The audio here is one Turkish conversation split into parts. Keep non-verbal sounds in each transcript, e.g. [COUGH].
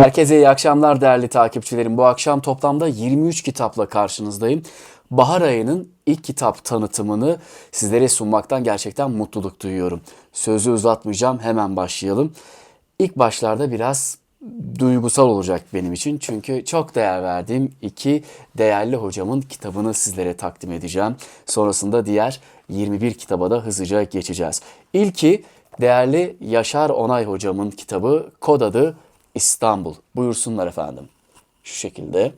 Herkese iyi akşamlar değerli takipçilerim. Bu akşam toplamda 23 kitapla karşınızdayım. Bahar ayının ilk kitap tanıtımını sizlere sunmaktan gerçekten mutluluk duyuyorum. Sözü uzatmayacağım, hemen başlayalım. İlk başlarda biraz duygusal olacak benim için. Çünkü çok değer verdiğim iki değerli hocamın kitabını sizlere takdim edeceğim. Sonrasında diğer 21 kitaba da hızlıca geçeceğiz. İlki değerli Yaşar Onay hocamın kitabı kod adı İstanbul. Buyursunlar efendim. Şu şekilde.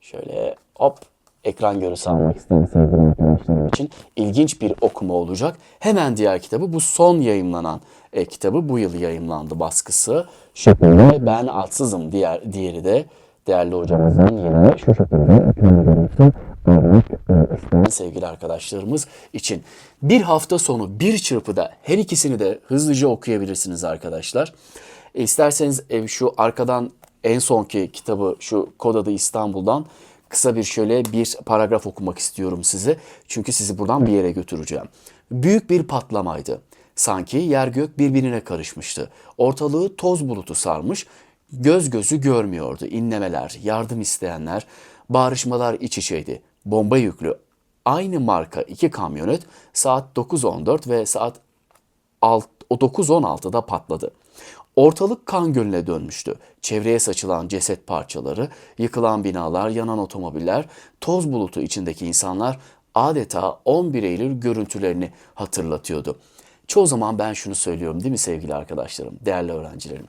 Şöyle hop ekran görüntüsü almak isteyen sevgili arkadaşlarım için ilginç bir okuma olacak. Hemen diğer kitabı bu son yayımlanan e, kitabı bu yıl yayımlandı baskısı. Şeklinde ben atsızım diğer diğeri de değerli hocamızın yine şu şekilde ekran görüntüsü almak e, isteyen sevgili arkadaşlarımız için. Bir hafta sonu bir çırpıda her ikisini de hızlıca okuyabilirsiniz arkadaşlar. E, İsterseniz e, şu arkadan en sonki kitabı şu Kod adı İstanbul'dan kısa bir şöyle bir paragraf okumak istiyorum size. Çünkü sizi buradan bir yere götüreceğim. Büyük bir patlamaydı. Sanki yer gök birbirine karışmıştı. Ortalığı toz bulutu sarmış. Göz gözü görmüyordu. İnlemeler, yardım isteyenler, bağrışmalar iç içeydi. Bomba yüklü aynı marka iki kamyonet saat 9.14 ve saat alt- o 9.16'da patladı. Ortalık kan gölüne dönmüştü. Çevreye saçılan ceset parçaları, yıkılan binalar, yanan otomobiller, toz bulutu içindeki insanlar adeta 11 Eylül görüntülerini hatırlatıyordu. Çoğu zaman ben şunu söylüyorum değil mi sevgili arkadaşlarım, değerli öğrencilerim?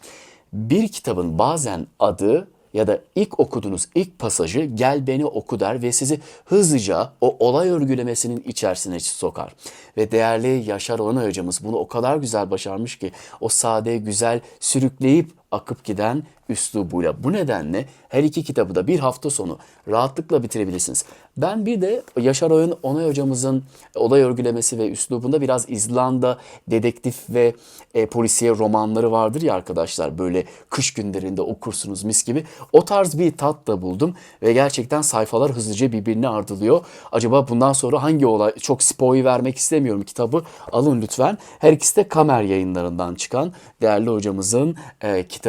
Bir kitabın bazen adı ya da ilk okuduğunuz ilk pasajı gel beni oku der ve sizi hızlıca o olay örgülemesinin içerisine sokar. Ve değerli Yaşar Onay hocamız bunu o kadar güzel başarmış ki o sade, güzel, sürükleyip akıp giden üslubuyla. Bu nedenle her iki kitabı da bir hafta sonu rahatlıkla bitirebilirsiniz. Ben bir de Yaşar Oyun Onay hocamızın olay örgülemesi ve üslubunda biraz İzlanda dedektif ve e, polisiye romanları vardır ya arkadaşlar. Böyle kış günlerinde okursunuz mis gibi. O tarz bir tat da buldum ve gerçekten sayfalar hızlıca birbirini ardılıyor. Acaba bundan sonra hangi olay çok spoiler vermek istemiyorum kitabı alın lütfen. Her ikisi de Kamer yayınlarından çıkan değerli hocamızın e, kitabı.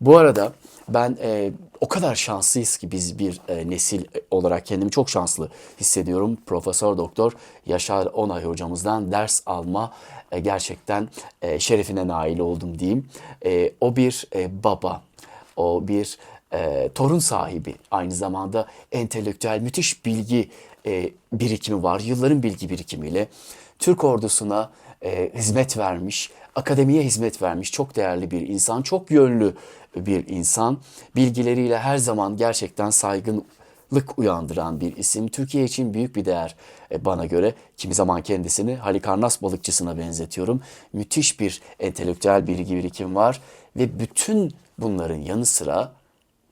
Bu arada ben e, o kadar şanslıyız ki biz bir e, nesil olarak kendimi çok şanslı hissediyorum. Profesör Doktor Yaşar Onay hocamızdan ders alma e, gerçekten e, şerefine nail oldum diyeyim. E, o bir e, baba, o bir e, torun sahibi, aynı zamanda entelektüel müthiş bilgi e, birikimi var. Yılların bilgi birikimiyle Türk ordusuna e, hizmet vermiş, akademiye hizmet vermiş çok değerli bir insan, çok yönlü bir insan. Bilgileriyle her zaman gerçekten saygınlık uyandıran bir isim. Türkiye için büyük bir değer e, bana göre. Kimi zaman kendisini Halikarnas balıkçısına benzetiyorum. Müthiş bir entelektüel bilgi birikim var ve bütün bunların yanı sıra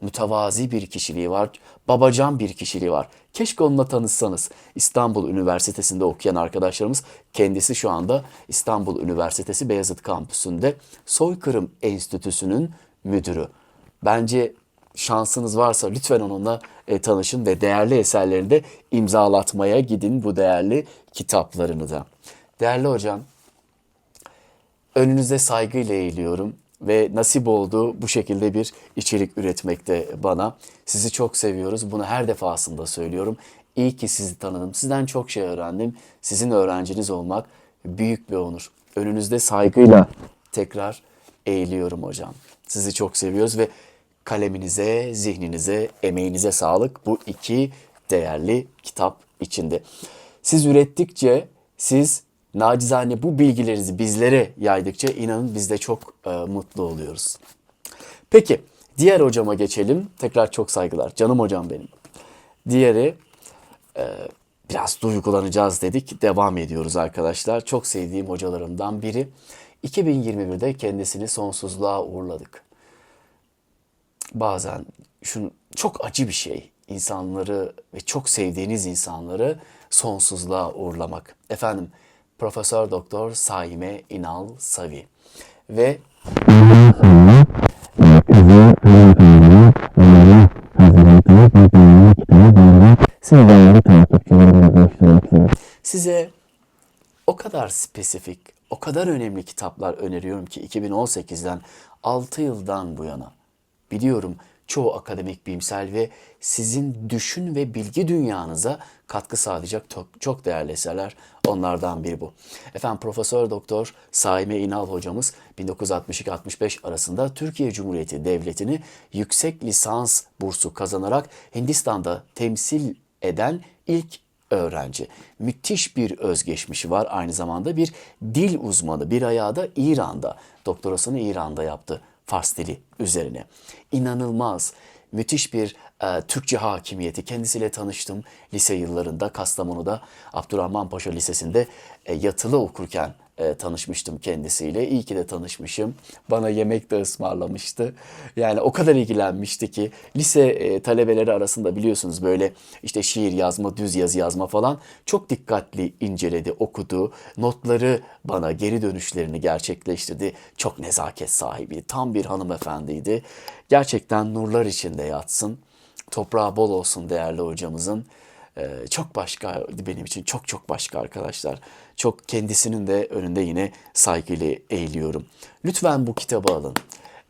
mütevazi bir kişiliği var, babacan bir kişiliği var. Keşke onunla tanışsanız. İstanbul Üniversitesi'nde okuyan arkadaşlarımız kendisi şu anda İstanbul Üniversitesi Beyazıt Kampüsü'nde Soykırım Enstitüsü'nün müdürü. Bence şansınız varsa lütfen onunla e, tanışın ve değerli eserlerini de imzalatmaya gidin bu değerli kitaplarını da. Değerli hocam, önünüze saygıyla eğiliyorum ve nasip oldu bu şekilde bir içerik üretmekte bana. Sizi çok seviyoruz. Bunu her defasında söylüyorum. İyi ki sizi tanıdım. Sizden çok şey öğrendim. Sizin öğrenciniz olmak büyük bir onur. Önünüzde saygıyla tekrar eğiliyorum hocam. Sizi çok seviyoruz ve kaleminize, zihninize, emeğinize sağlık bu iki değerli kitap içinde. Siz ürettikçe, siz nacizane bu bilgilerinizi bizlere yaydıkça inanın biz de çok e, mutlu oluyoruz. Peki diğer hocama geçelim. Tekrar çok saygılar. Canım hocam benim. Diğeri e, biraz duygulanacağız dedik. Devam ediyoruz arkadaşlar. Çok sevdiğim hocalarımdan biri. 2021'de kendisini sonsuzluğa uğurladık. Bazen şunu çok acı bir şey. insanları ve çok sevdiğiniz insanları sonsuzluğa uğurlamak. Efendim Profesör Doktor Saime İnal Savi. Ve size o kadar spesifik, o kadar önemli kitaplar öneriyorum ki 2018'den 6 yıldan bu yana. Biliyorum çoğu akademik, bilimsel ve sizin düşün ve bilgi dünyanıza katkı sağlayacak çok, değerli eserler. Onlardan biri bu. Efendim Profesör Doktor Saime İnal hocamız 1962-65 arasında Türkiye Cumhuriyeti Devleti'ni yüksek lisans bursu kazanarak Hindistan'da temsil eden ilk öğrenci. Müthiş bir özgeçmişi var. Aynı zamanda bir dil uzmanı. Bir ayağı da İran'da. Doktorasını İran'da yaptı. Fars dili üzerine. İnanılmaz, müthiş bir e, Türkçe hakimiyeti. Kendisiyle tanıştım lise yıllarında Kastamonu'da Abdurrahman Paşa Lisesi'nde e, yatılı okurken e, tanışmıştım kendisiyle. İyi ki de tanışmışım. Bana yemek de ısmarlamıştı. Yani o kadar ilgilenmişti ki lise e, talebeleri arasında biliyorsunuz böyle işte şiir yazma, düz yazı yazma falan çok dikkatli inceledi, okudu. Notları bana geri dönüşlerini gerçekleştirdi. Çok nezaket sahibi, tam bir hanımefendiydi. Gerçekten nurlar içinde yatsın. Toprağı bol olsun değerli hocamızın. Ee, çok başka benim için çok çok başka arkadaşlar. Çok kendisinin de önünde yine saygıyla eğiliyorum. Lütfen bu kitabı alın.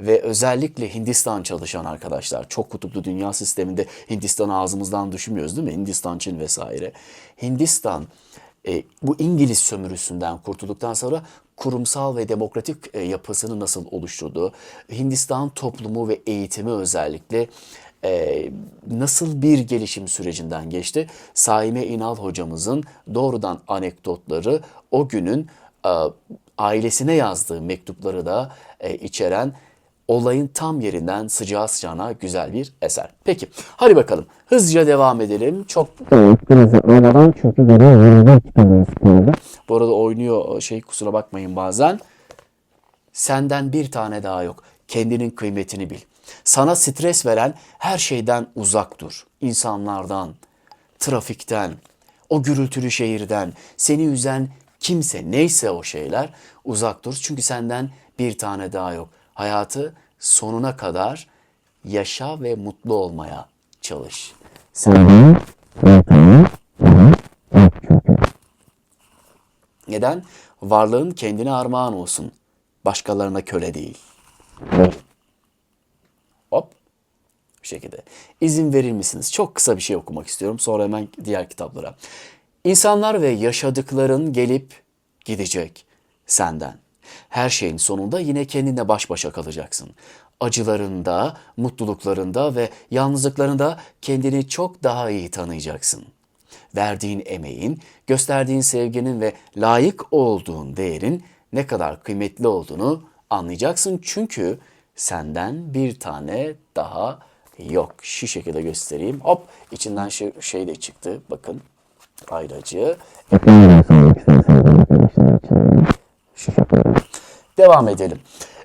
Ve özellikle Hindistan çalışan arkadaşlar, çok kutuplu dünya sisteminde Hindistan'ı ağzımızdan düşmüyoruz değil mi? Hindistan, Çin vesaire. Hindistan e, bu İngiliz sömürüsünden kurtulduktan sonra kurumsal ve demokratik e, yapısını nasıl oluşturdu? Hindistan toplumu ve eğitimi özellikle e, nasıl bir gelişim sürecinden geçti? Saime İnal hocamızın doğrudan anekdotları o günün e, ailesine yazdığı mektupları da e, içeren olayın tam yerinden sıcağı sıcağına güzel bir eser. Peki hadi bakalım hızlıca devam edelim. Çok gene yoruldu kitabın sporu. bu arada oynuyor şey kusura bakmayın bazen. Senden bir tane daha yok. Kendinin kıymetini bil. Sana stres veren her şeyden uzak dur. İnsanlardan, trafikten, o gürültülü şehirden, seni üzen kimse neyse o şeyler uzak dur. Çünkü senden bir tane daha yok. Hayatı sonuna kadar yaşa ve mutlu olmaya çalış. Çünkü. Neden? Varlığın kendine armağan olsun. Başkalarına köle değil. Ve Hop. Bu şekilde. İzin verir misiniz? Çok kısa bir şey okumak istiyorum. Sonra hemen diğer kitaplara. İnsanlar ve yaşadıkların gelip gidecek senden. Her şeyin sonunda yine kendinle baş başa kalacaksın. Acılarında, mutluluklarında ve yalnızlıklarında kendini çok daha iyi tanıyacaksın. Verdiğin emeğin, gösterdiğin sevginin ve layık olduğun değerin ne kadar kıymetli olduğunu anlayacaksın. Çünkü senden bir tane daha yok. Şu şekilde göstereyim. Hop içinden şey, şey de çıktı. Bakın ayracı. Devam edelim.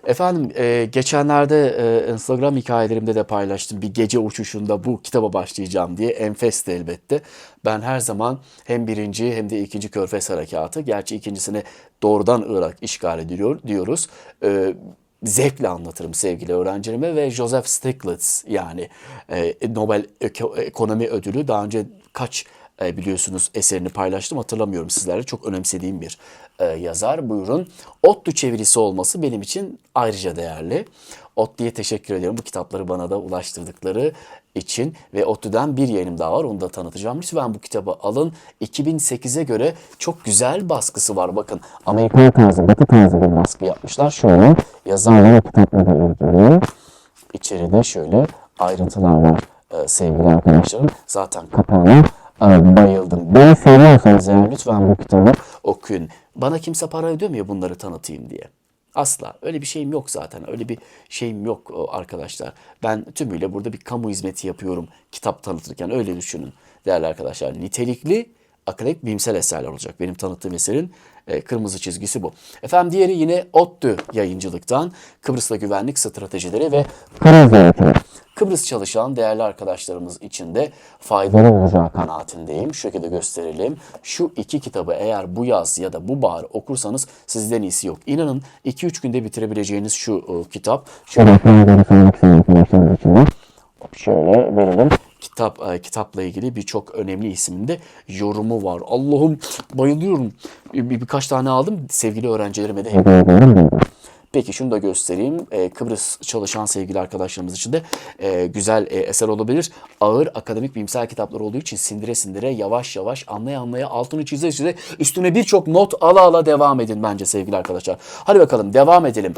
Efendim e, geçenlerde e, Instagram hikayelerimde de paylaştım. Bir gece uçuşunda bu kitaba başlayacağım diye. Enfesti elbette. Ben her zaman hem birinci hem de ikinci Körfez Harekatı. Gerçi ikincisine doğrudan Irak işgal ediliyor diyoruz. E, zevkle anlatırım sevgili öğrencilerime ve Joseph Stiglitz yani e, Nobel Eko- Ekonomi Ödülü daha önce kaç e, biliyorsunuz eserini paylaştım hatırlamıyorum sizlerle çok önemsediğim bir e, yazar. Buyurun. ODTÜ çevirisi olması benim için ayrıca değerli. ODTÜ'ye teşekkür ediyorum bu kitapları bana da ulaştırdıkları için ve ODTÜ'den bir yayınım daha var onu da tanıtacağım. Lütfen bu kitabı alın. 2008'e göre çok güzel baskısı var. Bakın Amerikan tarzı, batı tarzı bir baskı yapmışlar. Şöyle yazarla kitapla da ilgili içeride şöyle ayrıntılar var e, sevgili arkadaşlarım. Zaten kapağına e, bayıldım. beni seviyorsanız yani lütfen bu kitabı okuyun. Bana kimse para ödemiyor bunları tanıtayım diye. Asla. Öyle bir şeyim yok zaten. Öyle bir şeyim yok o, arkadaşlar. Ben tümüyle burada bir kamu hizmeti yapıyorum kitap tanıtırken. Öyle düşünün değerli arkadaşlar. Nitelikli akademik bilimsel eserler olacak. Benim tanıttığım eserin e, kırmızı çizgisi bu. Efendim diğeri yine ODTÜ yayıncılıktan Kıbrıs'ta güvenlik stratejileri ve kriz yönetimi. Kıbrıs çalışan değerli arkadaşlarımız için de faydalı olacağı kanaatindeyim. Şu şekilde gösterelim. Şu iki kitabı eğer bu yaz ya da bu bahar okursanız sizden iyisi yok. İnanın 2-3 günde bitirebileceğiniz şu e, kitap. Şöyle, Şöyle verelim. Kitap e, kitapla ilgili birçok önemli isiminde yorumu var. Allah'ım bayılıyorum. Bir, bir- birkaç tane aldım. Sevgili öğrencilerime de. Peki şunu da göstereyim. Ee, Kıbrıs çalışan sevgili arkadaşlarımız için de e, güzel e, eser olabilir. Ağır akademik bilimsel kitaplar olduğu için sindire sindire yavaş yavaş anlaya anlaya altını çize çize üstüne birçok not ala ala devam edin bence sevgili arkadaşlar. Hadi bakalım devam edelim.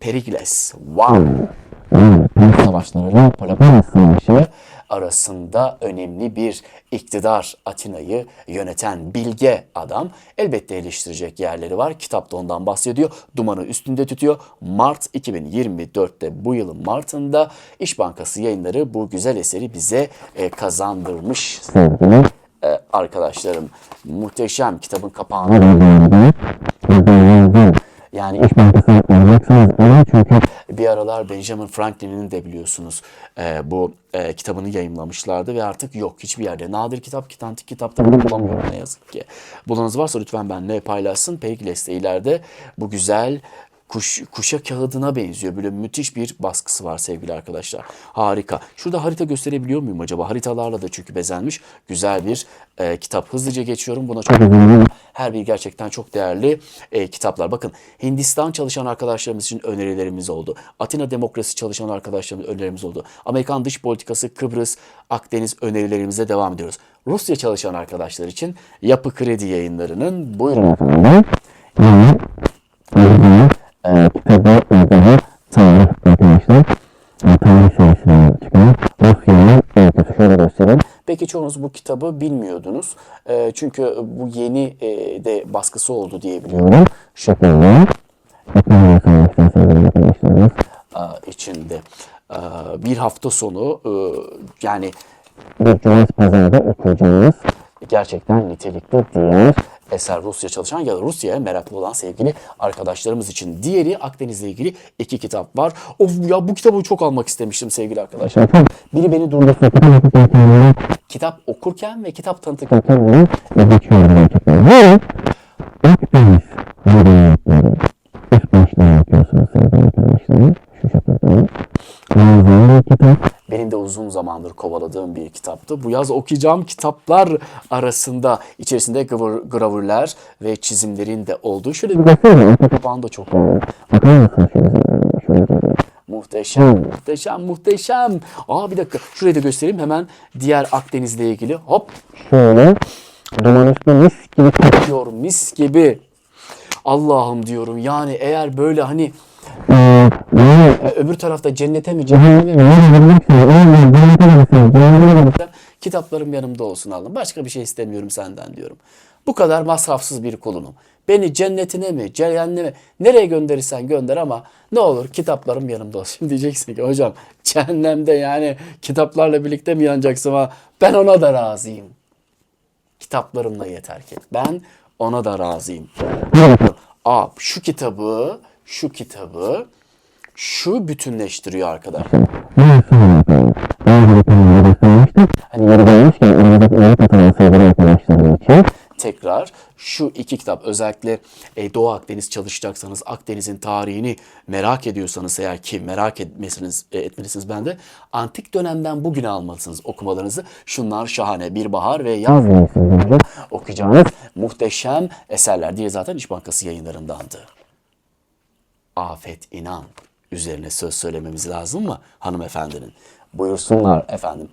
Perikles. Wow. Yani Pers savaşlarıyla Peloponnes Savaşı arasında önemli bir iktidar Atina'yı yöneten bilge adam. Elbette eleştirecek yerleri var. Kitapta ondan bahsediyor. Dumanı üstünde tutuyor. Mart 2024'te bu yılın Mart'ında İş Bankası yayınları bu güzel eseri bize e, kazandırmış sevgili e, arkadaşlarım. Muhteşem kitabın kapağını Anadolu'da %100 yani İş Bankası'na alacaksınız ama çünkü Bir aralar Benjamin Franklin'in de biliyorsunuz e, bu e, kitabını yayımlamışlardı ve artık yok hiçbir yerde. Nadir kitap, kitantik kitapta bunu bulamıyorum ne yazık ki. Bulanız varsa lütfen benimle paylaşsın. De ileride bu güzel kuş, kuşa kağıdına benziyor. Böyle müthiş bir baskısı var sevgili arkadaşlar. Harika. Şurada harita gösterebiliyor muyum acaba? Haritalarla da çünkü bezenmiş. Güzel bir e, kitap. Hızlıca geçiyorum. Buna çok her bir gerçekten çok değerli e, kitaplar. Bakın Hindistan çalışan arkadaşlarımız için önerilerimiz oldu. Atina demokrasi çalışan arkadaşlarımız önerilerimiz oldu. Amerikan dış politikası, Kıbrıs, Akdeniz önerilerimize devam ediyoruz. Rusya çalışan arkadaşlar için Yapı Kredi yayınlarının buyurun efendim e, kitabı yazılı tarih arkadaşlar. Tarih serisinden çıkan Rusya'nın öyküsü şöyle göstereyim. Belki çoğunuz bu kitabı bilmiyordunuz. E, çünkü bu yeni e, de baskısı oldu diyebiliyorum. Şekilde. Ekranı yakalamışlar sevgili arkadaşlarımız. içinde. Bir hafta sonu e, yani Bir cumartesi pazarda okuyacağımız gerçekten nitelikli diğer eser Rusya çalışan ya da Rusya'ya meraklı olan sevgili arkadaşlarımız için. Diğeri Akdeniz'le ilgili iki kitap var. Of ya bu kitabı çok almak istemiştim sevgili arkadaşlar. Biri beni durdurdu. kitap okurken ve kitap. Ve Akdeniz medeniyetleri ilk baştan yapıyorsunuz sevgili arkadaşlarım. Şu şekilde. Benim de uzun zamandır kovaladığım bir kitaptı. Bu yaz okuyacağım kitaplar arasında içerisinde gravür- gravürler ve çizimlerin de olduğu. Şöyle bir arka kapağını da çok. Bakar mısın şöyle şöyle. Muhteşem, muhteşem, muhteşem. Aa bir dakika. Şurayı da göstereyim hemen. Diğer Akdeniz'le ilgili. Hop Şöyle duman üstüne mis gibi kokuyor. mis gibi. Allah'ım diyorum yani eğer böyle hani öbür tarafta cennete mi cehenneme mi kitaplarım yanımda olsun Allah'ım. Başka bir şey istemiyorum senden diyorum. Bu kadar masrafsız bir kulunum. Beni cennetine mi, cehenneme nereye gönderirsen gönder ama ne olur kitaplarım yanımda olsun. [LAUGHS] Diyeceksin ki hocam cehennemde yani kitaplarla birlikte mi yanacaksın ama ben ona da razıyım. Kitaplarımla yeter ki. Ben ona da razıyım. Aa, şu kitabı, şu kitabı şu bütünleştiriyor arkadaşlar. Tekrar şu iki kitap özellikle e, Doğu Akdeniz çalışacaksanız Akdeniz'in tarihini merak ediyorsanız eğer ki merak etmesiniz e, etmelisiniz ben de antik dönemden bugüne almalısınız okumalarınızı. Şunlar şahane bir bahar ve yaz Yazmıyorsunuz. okuyacağınız muhteşem eserler diye zaten İş Bankası yayınlarındandı. Afet inan üzerine söz söylememiz lazım mı hanımefendinin? Buyursunlar efendim.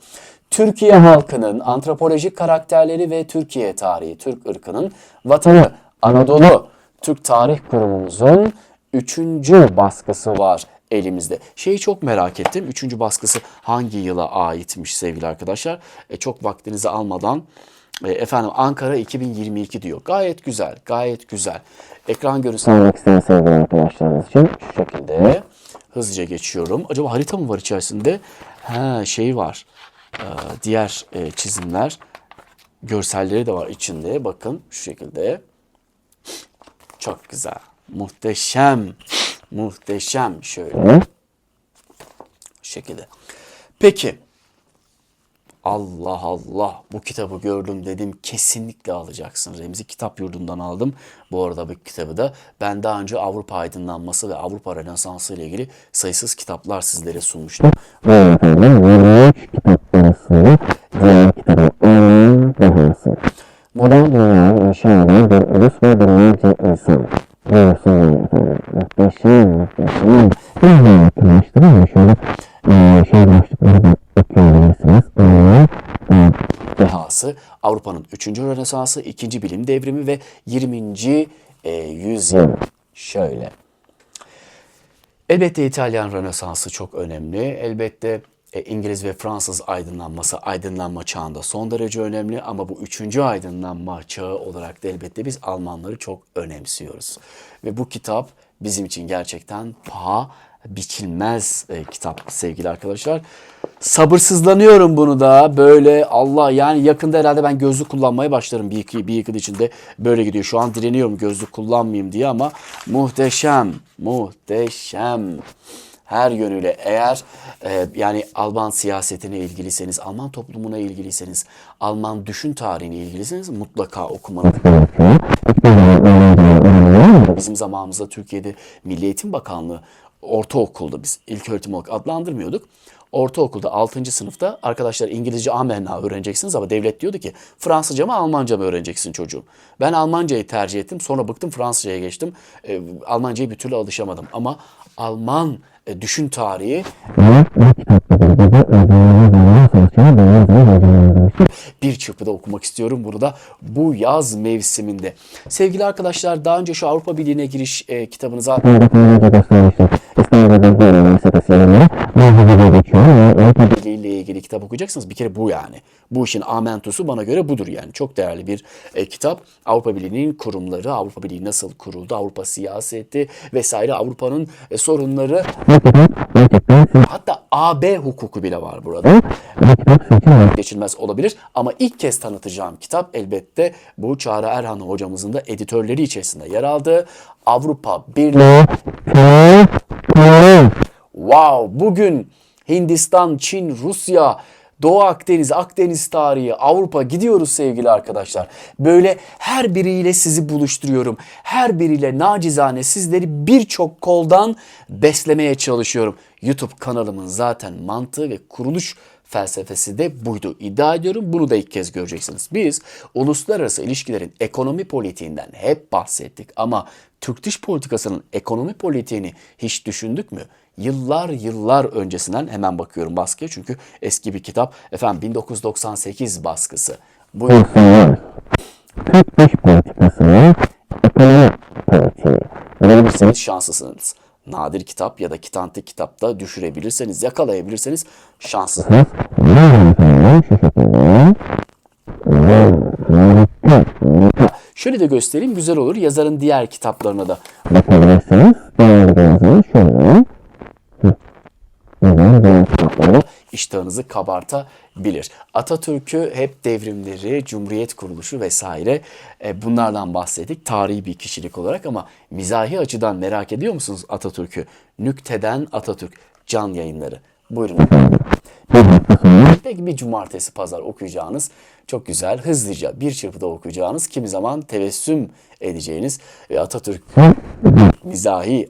Türkiye halkının antropolojik karakterleri ve Türkiye tarihi, Türk ırkının vatanı, Anadolu, Türk Tarih Kurumumuzun üçüncü baskısı var elimizde. Şeyi çok merak ettim. Üçüncü baskısı hangi yıla aitmiş sevgili arkadaşlar? E, çok vaktinizi almadan e, efendim Ankara 2022 diyor. Gayet güzel, gayet güzel. Ekran görüntüsü Sormak isteyen sevgili arkadaşlarımız için. şu şekilde hızlıca geçiyorum. Acaba harita mı var içerisinde? Ha şey var. Ee, diğer e, çizimler, görselleri de var içinde. Bakın şu şekilde. Çok güzel. Muhteşem. Muhteşem şöyle. Şu şekilde. Peki. Allah Allah bu kitabı gördüm dedim kesinlikle alacaksın. Remzi Kitap Yurdu'ndan aldım. Bu arada bu kitabı da ben daha önce Avrupa Aydınlanması ve Avrupa Rönesansı ile ilgili sayısız kitaplar sizlere sunmuştum. Modern dünya inşallah bir ulus ve binlerce insan. Ruhsal muhteşem muhteşem. Bir hayatlaştırın şöyle şey başlıkları da okuyabilirsiniz. Onlar Rönesansı, Avrupa'nın 3. Rönesansı, 2. Bilim Devrimi ve 20. e, yüzyıl. Şöyle. Elbette İtalyan Rönesansı çok önemli. Elbette e, İngiliz ve Fransız aydınlanması aydınlanma çağında son derece önemli ama bu üçüncü aydınlanma çağı olarak da elbette biz Almanları çok önemsiyoruz. Ve bu kitap bizim için gerçekten paha biçilmez e, kitap sevgili arkadaşlar. Sabırsızlanıyorum bunu da böyle Allah yani yakında herhalde ben gözlük kullanmaya başlarım bir iki, bir yıl içinde böyle gidiyor. Şu an direniyorum gözlük kullanmayayım diye ama muhteşem muhteşem her yönüyle eğer e, yani Alman siyasetine ilgiliyseniz, Alman toplumuna ilgiliyseniz, Alman düşün tarihine ilgiliyseniz mutlaka okumanız gerekiyor. Bizim zamanımızda Türkiye'de Milli Eğitim Bakanlığı ortaokulda biz ilk öğretim olarak adlandırmıyorduk. Ortaokulda 6. sınıfta arkadaşlar İngilizce amenna öğreneceksiniz ama devlet diyordu ki Fransızca mı Almanca mı öğreneceksin çocuğum. Ben Almancayı tercih ettim sonra bıktım Fransızcaya geçtim. Ee, Almancayı bir türlü alışamadım ama Alman e, düşün tarihi bir çırpıda okumak istiyorum bunu da bu yaz mevsiminde. Sevgili arkadaşlar daha önce şu Avrupa Birliği'ne giriş e, kitabınıza Burada böyle üniversitesi yerine muhafızada geçiyor ve Avrupa ile ilgili kitap okuyacaksınız. Bir kere bu yani. Bu işin amentosu bana göre budur yani. Çok değerli bir e, kitap. Avrupa Birliği'nin kurumları, Avrupa Birliği nasıl kuruldu, Avrupa siyaseti vesaire, Avrupa'nın e, sorunları, hatta AB hukuku bile var burada. Geçilmez olabilir ama ilk kez tanıtacağım kitap elbette bu Çağrı Erhan hocamızın da editörleri içerisinde yer aldığı Avrupa Birliği Wow, bugün Hindistan, Çin, Rusya, Doğu Akdeniz, Akdeniz tarihi, Avrupa gidiyoruz sevgili arkadaşlar. Böyle her biriyle sizi buluşturuyorum. Her biriyle nacizane sizleri birçok koldan beslemeye çalışıyorum. YouTube kanalımın zaten mantığı ve kuruluş felsefesi de buydu. İddia ediyorum bunu da ilk kez göreceksiniz. Biz uluslararası ilişkilerin ekonomi politiğinden hep bahsettik ama Türk dış politikasının ekonomi politiğini hiç düşündük mü? Yıllar yıllar öncesinden hemen bakıyorum baskıya çünkü eski bir kitap. Efendim 1998 baskısı. Bu Türk dış politikasını ekonomi politiği şanslısınız. Nadir kitap ya da kitantik kitapta düşürebilirseniz, yakalayabilirseniz şanslısınız. Şöyle de göstereyim güzel olur. Yazarın diğer kitaplarına da bakabilirsiniz. Şöyle. Diğer iştahınızı kabartabilir. Atatürk'ü hep devrimleri, cumhuriyet kuruluşu vesaire e, bunlardan bahsettik tarihi bir kişilik olarak ama mizahi açıdan merak ediyor musunuz Atatürk'ü? Nükteden Atatürk can yayınları. Buyurun. bir hafta sonra Peki bir cumartesi pazar okuyacağınız çok güzel hızlıca bir çırpıda okuyacağınız kimi zaman tebessüm edeceğiniz ve Atatürk mizahi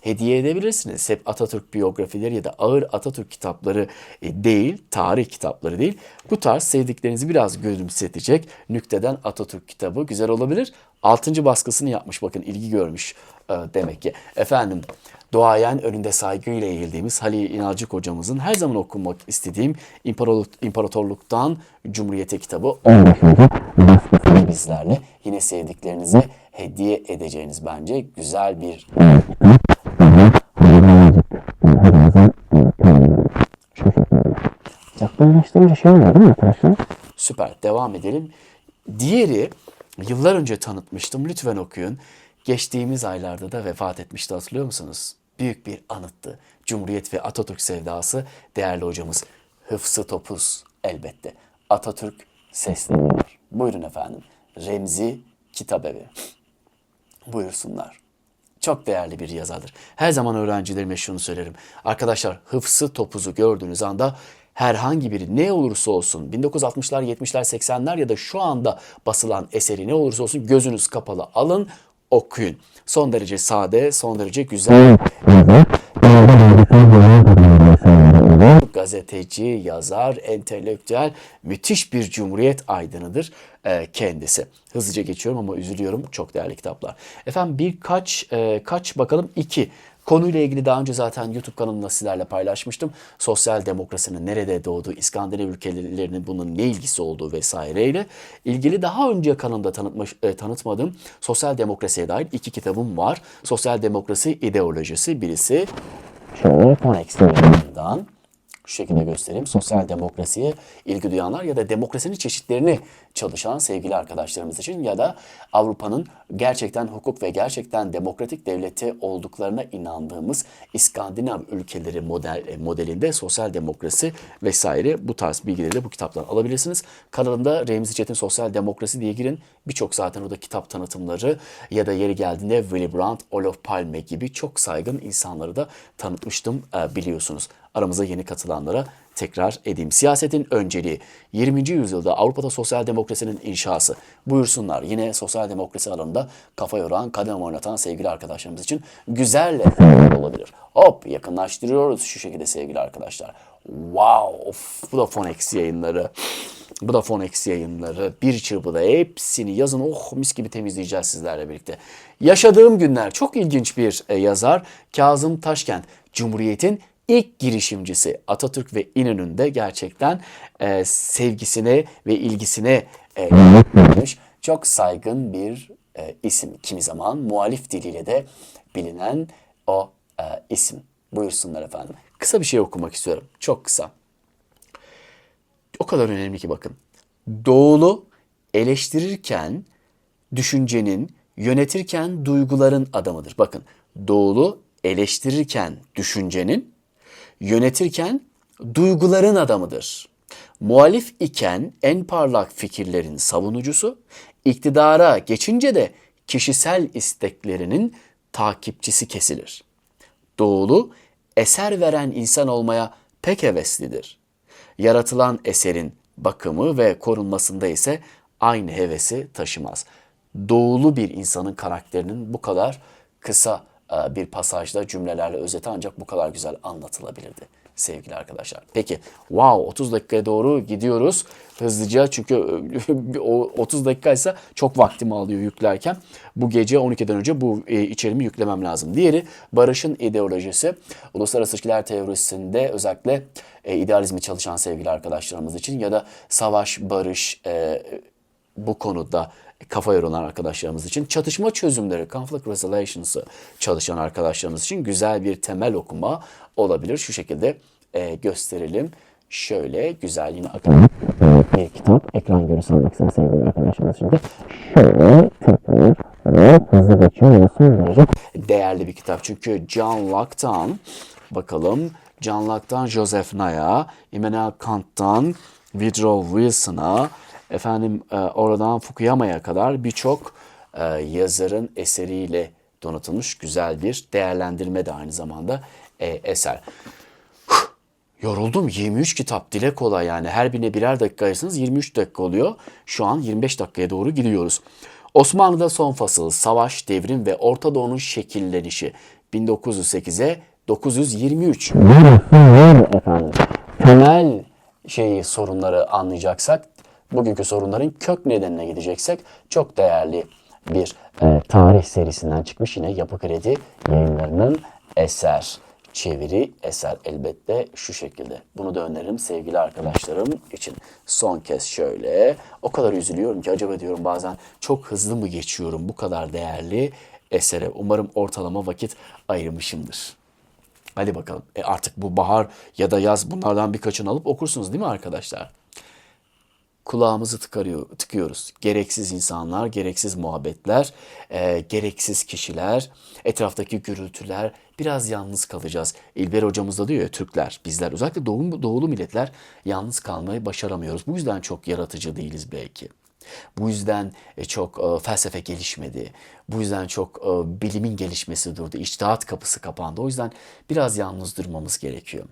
hediye edebilirsiniz. Hep Atatürk biyografileri ya da ağır Atatürk kitapları e, değil, tarih kitapları değil. Bu tarz sevdiklerinizi biraz gülümsetecek Nükteden Atatürk kitabı güzel olabilir. Altıncı baskısını yapmış bakın ilgi görmüş e, demek ki. Efendim doğayan önünde saygıyla eğildiğimiz Halil İnalcık hocamızın her zaman okumak istediğim İmparatorluk, İmparatorluktan Cumhuriyete kitabı 15. baskısı bizlerle yine sevdiklerinize hediye edeceğiniz bence güzel bir. Yakınlaştırınca şey oluyor değil mi arkadaşlar? Süper. Devam edelim. Diğeri yıllar önce tanıtmıştım. Lütfen okuyun. Geçtiğimiz aylarda da vefat etmişti hatırlıyor musunuz? Büyük bir anıttı. Cumhuriyet ve Atatürk sevdası değerli hocamız Hıfzı Topuz elbette. Atatürk sesleniyor. Buyurun efendim. Remzi Kitabevi. Buyursunlar. Çok değerli bir yazardır. Her zaman öğrencilerime şunu söylerim. Arkadaşlar hıfzı topuzu gördüğünüz anda herhangi biri ne olursa olsun 1960'lar, 70'ler, 80'ler ya da şu anda basılan eseri ne olursa olsun gözünüz kapalı alın, okuyun. Son derece sade, son derece güzel gazeteci, yazar, entelektüel, müthiş bir cumhuriyet aydınıdır e, kendisi. Hızlıca geçiyorum ama üzülüyorum. Çok değerli kitaplar. Efendim birkaç, e, kaç bakalım iki Konuyla ilgili daha önce zaten YouTube kanalımda sizlerle paylaşmıştım. Sosyal demokrasinin nerede doğduğu, İskandinav ülkelerinin bunun ne ilgisi olduğu vesaireyle ilgili daha önce kanalımda tanıtmış, e, tanıtmadığım sosyal demokrasiye dair iki kitabım var. Sosyal demokrasi ideolojisi birisi şöyle yayınlarından şu şekilde göstereyim. Sosyal demokrasiye ilgi duyanlar ya da demokrasinin çeşitlerini çalışan sevgili arkadaşlarımız için ya da Avrupa'nın gerçekten hukuk ve gerçekten demokratik devleti olduklarına inandığımız İskandinav ülkeleri model e, modelinde sosyal demokrasi vesaire bu tarz bilgileri de bu kitaptan alabilirsiniz. Kanalımda Remzi Çetin Sosyal Demokrasi diye girin. Birçok zaten orada kitap tanıtımları ya da yeri geldiğinde Willy Brandt, Olof Palme gibi çok saygın insanları da tanıtmıştım e, biliyorsunuz. Aramıza yeni katılanlara tekrar edeyim. Siyasetin önceliği 20. yüzyılda Avrupa'da sosyal demokrasinin inşası. Buyursunlar yine sosyal demokrasi alanında kafa yoran, kadem oynatan sevgili arkadaşlarımız için güzel olabilir. Hop yakınlaştırıyoruz şu şekilde sevgili arkadaşlar. Wow of, bu da Fonex yayınları. Bu da Fonex yayınları. Bir çırpıda hepsini yazın oh mis gibi temizleyeceğiz sizlerle birlikte. Yaşadığım günler çok ilginç bir e, yazar. Kazım Taşkent. Cumhuriyet'in ilk girişimcisi Atatürk ve İnönü'nün de gerçekten e, sevgisine ve ilgisine e, çok saygın bir e, isim. Kimi zaman muhalif diliyle de bilinen o e, isim. Buyursunlar efendim. Kısa bir şey okumak istiyorum. Çok kısa. O kadar önemli ki bakın. Doğulu eleştirirken düşüncenin, yönetirken duyguların adamıdır. Bakın doğulu eleştirirken düşüncenin, yönetirken duyguların adamıdır. Muhalif iken en parlak fikirlerin savunucusu, iktidara geçince de kişisel isteklerinin takipçisi kesilir. Doğulu eser veren insan olmaya pek heveslidir. Yaratılan eserin bakımı ve korunmasında ise aynı hevesi taşımaz. Doğulu bir insanın karakterinin bu kadar kısa bir pasajda cümlelerle özeti ancak bu kadar güzel anlatılabilirdi sevgili arkadaşlar. Peki wow 30 dakikaya doğru gidiyoruz hızlıca çünkü e, [LAUGHS] o 30 dakikaysa çok vaktimi alıyor yüklerken. Bu gece 12'den önce bu e, içerimi yüklemem lazım. Diğeri barışın ideolojisi. Uluslararası ilişkiler teorisinde özellikle e, idealizmi çalışan sevgili arkadaşlarımız için ya da savaş, barış e, bu konuda kafa yorulan arkadaşlarımız için çatışma çözümleri, conflict resolutions'ı çalışan arkadaşlarımız için güzel bir temel okuma olabilir. Şu şekilde e, gösterelim. Şöyle güzel yine akademik bir kitap. Ekran görüntüsü almak isteyen sevgili arkadaşlarımız de şöyle ve hızlı geçiyor ve son derece değerli bir kitap. Çünkü John Locke'tan bakalım John Locke'tan Joseph Naya, Immanuel Kant'tan Woodrow Wilson'a, efendim e, oradan Fukuyama'ya kadar birçok e, yazarın eseriyle donatılmış güzel bir değerlendirme de aynı zamanda e, eser. Yoruldum. 23 kitap dile kolay yani. Her birine birer dakika ayırsanız 23 dakika oluyor. Şu an 25 dakikaya doğru gidiyoruz. Osmanlı'da son fasıl, savaş, devrim ve Orta Doğu'nun şekillenişi 1908'e 923. efendim. Temel şeyi sorunları anlayacaksak, bugünkü sorunların kök nedenine gideceksek çok değerli bir e, tarih serisinden çıkmış yine Yapı Kredi yayınlarının eser. Çeviri eser elbette şu şekilde. Bunu da öneririm sevgili arkadaşlarım için. Son kez şöyle. O kadar üzülüyorum ki acaba diyorum bazen çok hızlı mı geçiyorum bu kadar değerli esere. Umarım ortalama vakit ayırmışımdır. Hadi bakalım. E artık bu bahar ya da yaz bunlardan birkaçını alıp okursunuz değil mi arkadaşlar? Kulağımızı tıkarıyor, tıkıyoruz. Gereksiz insanlar, gereksiz muhabbetler, e, gereksiz kişiler, etraftaki gürültüler, biraz yalnız kalacağız. İlber hocamız da diyor ya Türkler, bizler özellikle doğulu, doğulu milletler yalnız kalmayı başaramıyoruz. Bu yüzden çok yaratıcı değiliz belki. Bu yüzden e, çok e, felsefe gelişmedi. Bu yüzden çok e, bilimin gelişmesi durdu. İçtihat kapısı kapandı. O yüzden biraz yalnız durmamız gerekiyor.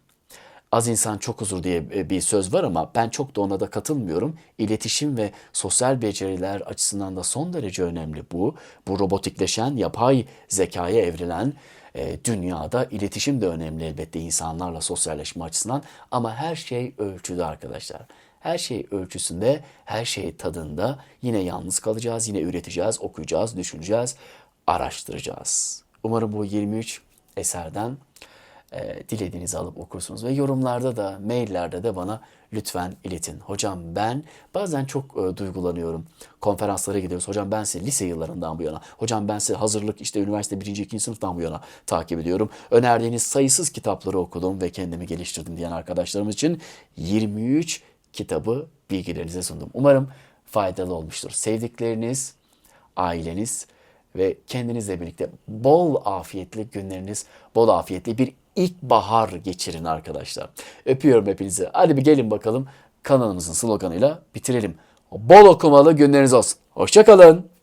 Az insan çok huzur diye e, bir söz var ama ben çok da ona da katılmıyorum. İletişim ve sosyal beceriler açısından da son derece önemli bu. Bu robotikleşen, yapay zekaya evrilen e, dünyada iletişim de önemli elbette insanlarla sosyalleşme açısından. Ama her şey ölçüde arkadaşlar. Her şey ölçüsünde, her şey tadında. Yine yalnız kalacağız, yine üreteceğiz, okuyacağız, düşüneceğiz, araştıracağız. Umarım bu 23 eserden e, dilediğinizi alıp okursunuz. Ve yorumlarda da, maillerde de bana lütfen iletin. Hocam ben bazen çok e, duygulanıyorum. Konferanslara gidiyoruz. Hocam ben sizi lise yıllarından bu yana, hocam ben sizi hazırlık işte üniversite 1. 2. sınıftan bu yana takip ediyorum. Önerdiğiniz sayısız kitapları okudum ve kendimi geliştirdim diyen arkadaşlarımız için 23 kitabı bilgilerinize sundum. Umarım faydalı olmuştur. Sevdikleriniz, aileniz ve kendinizle birlikte bol afiyetli günleriniz, bol afiyetli bir ilkbahar geçirin arkadaşlar. Öpüyorum hepinizi. Hadi bir gelin bakalım kanalımızın sloganıyla bitirelim. Bol okumalı günleriniz olsun. Hoşçakalın.